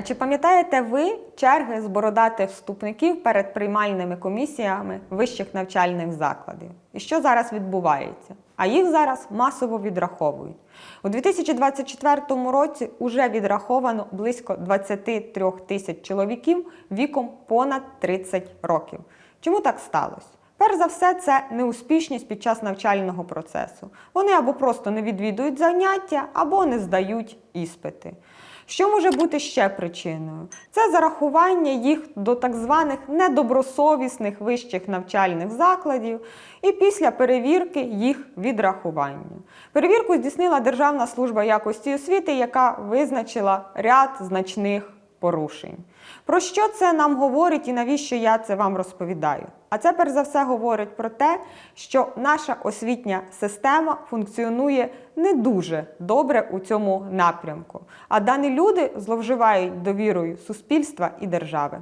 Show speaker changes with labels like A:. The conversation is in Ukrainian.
A: А чи пам'ятаєте ви черги з бородатих вступників перед приймальними комісіями вищих навчальних закладів? І що зараз відбувається? А їх зараз масово відраховують. У 2024 році вже відраховано близько 23 тисяч чоловіків віком понад 30 років. Чому так сталося? Перш за все, це неуспішність під час навчального процесу. Вони або просто не відвідують заняття, або не здають іспити. Що може бути ще причиною? Це зарахування їх до так званих недобросовісних вищих навчальних закладів і після перевірки їх відрахування. Перевірку здійснила Державна служба якості освіти, яка визначила ряд значних порушень. Про що це нам говорить і навіщо я це вам розповідаю? А це перш за все говорить про те, що наша освітня система функціонує не дуже добре у цьому напрямку, а дані люди зловживають довірою суспільства і держави.